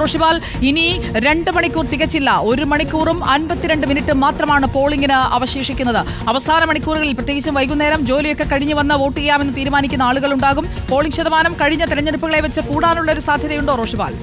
റോഷിബാൽ. ഇനി രണ്ട് മണിക്കൂർ തികച്ചില്ല. ഒരു മണിക്കൂറും അൻപത്തിരണ്ട് മിനിറ്റ് മാത്രമാണ് പോളിംഗിന് അവശേഷിക്കുന്നത്. അവസാന മണിക്കൂറുകളിൽ പ്രത്യേകിച്ചും വൈകുന്നേരം ജോലിയൊക്കെ കഴിഞ്ഞു വന്ന് വോട്ട് ചെയ്യാമെന്ന് തീരുമാനിക്കുന്ന ആളുകളുണ്ടാകും. പോളിംഗ് ശതമാനം കഴിഞ്ഞ തെരഞ്ഞെടുപ്പുകളെ വെച്ച് കൂടാനുള്ള ഒരു സാധ്യതയുണ്ടോ റോഷിബാൽ?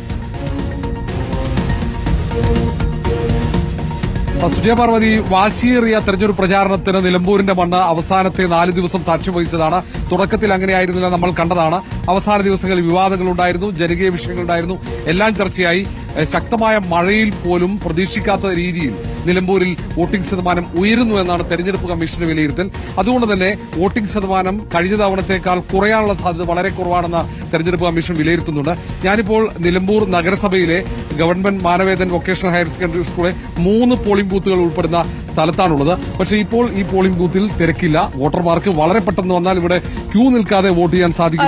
സുജയ പാർവതി വാശിയേറിയ തെരഞ്ഞെടുപ്പ് പ്രചാരണത്തിന് നിലമ്പൂരിന്റെ മണ്ണ് അവസാനത്തെ നാല് ദിവസം സാക്ഷ്യം വഹിച്ചതാണ്. തുടക്കത്തിൽ അങ്ങനെയായിരുന്നില്ല നമ്മൾ കണ്ടതാണ്. അവസാന ദിവസങ്ങളിൽ വിവാദങ്ങളുണ്ടായിരുന്നു ജനകീയ വിഷയങ്ങളുണ്ടായിരുന്നു. എല്ലാം ചർച്ചയായി. ശക്തമായ മഴയിൽ പോലും പ്രതീക്ഷിക്കാത്ത രീതിയിൽ നിലമ്പൂരിൽ വോട്ടിംഗ് ശതമാനം ഉയരുന്നു എന്നാണ് തെരഞ്ഞെടുപ്പ് കമ്മീഷന്റെ വിലയിരുത്തൽ. അതുകൊണ്ട് തന്നെ വോട്ടിംഗ് ശതമാനം കഴിഞ്ഞ തവണത്തേക്കാൾ കുറയാനുള്ള സാധ്യത വളരെ കുറവാണെന്ന് തെരഞ്ഞെടുപ്പ് കമ്മീഷൻ വിലയിരുത്തുന്നുണ്ട്. ഞാനിപ്പോൾ നിലമ്പൂർ നഗരസഭയിലെ government Manavedan vocational higher secondary സ്കൂളിലെ മൂന്ന് പോളിംഗ് ബൂത്തുകൾ ഉൾപ്പെടുന്ന സ്ഥലത്താണുള്ളത് പക്ഷേ ഇപ്പോൾ ഈ പോളിംഗ് ബൂത്തിൽ തിരക്കില്ല. വോട്ടർമാർക്ക് വളരെ പെട്ടെന്ന് വന്നാൽ ഇവിടെ ക്യൂ നിൽക്കാതെ വോട്ട് ചെയ്യാൻ സാധിക്കും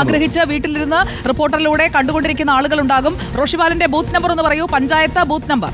ആഗ്രഹിച്ച് വീട്ടിലിരുന്ന് റിപ്പോർട്ടറിലൂടെ കണ്ടുകൊണ്ടിരിക്കുന്ന ആളുകളുണ്ടാകും. റോഷിബാലിന്റെ ബൂത്ത് നമ്പർ എന്ന് പറയൂ. Panchayat booth number.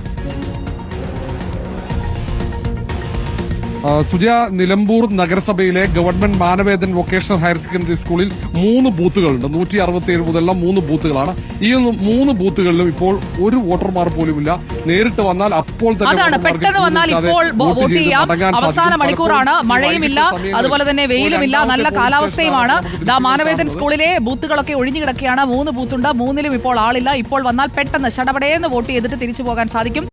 Suja Nilambur നഗരസഭയിലെ government Manavedan vocational higher secondary സ്കൂളിൽ മൂന്ന് ബൂത്തുകളുണ്ട്. നൂറ്റി അറുപത്തിയേഴ് മുതലുള്ള മൂന്ന് ബൂത്തുകളാണ്. ഈ മൂന്ന് ബൂത്തുകളിലും ഇപ്പോൾ ഒരു വോട്ടർമാർ പോലുമില്ല നേരിട്ട് വന്നാൽ അപ്പോൾ തന്നെ പെട്ടെന്ന് വന്നാൽ ഇപ്പോൾ വോട്ട് ചെയ്യാം. അവസാന മണിക്കൂറാണ്. മഴയുമില്ല. അതുപോലെ തന്നെ വെയിലുമില്ല. നല്ല കാലാവസ്ഥയുമാണ്. ദാ മാനവേദൻ സ്കൂളിലെ ബൂത്തുകളൊക്കെ ഒഴിഞ്ഞു കിടക്കുകയാണ്. മൂന്ന് ബൂത്തുണ്ട്. മൂന്നിലും ഇപ്പോൾ ആളില്ല. ഇപ്പോൾ വന്നാൽ പെട്ടെന്ന് ശടപടേന്ന് വോട്ട് ചെയ്തിട്ട് തിരിച്ചു പോകാൻ സാധിക്കും.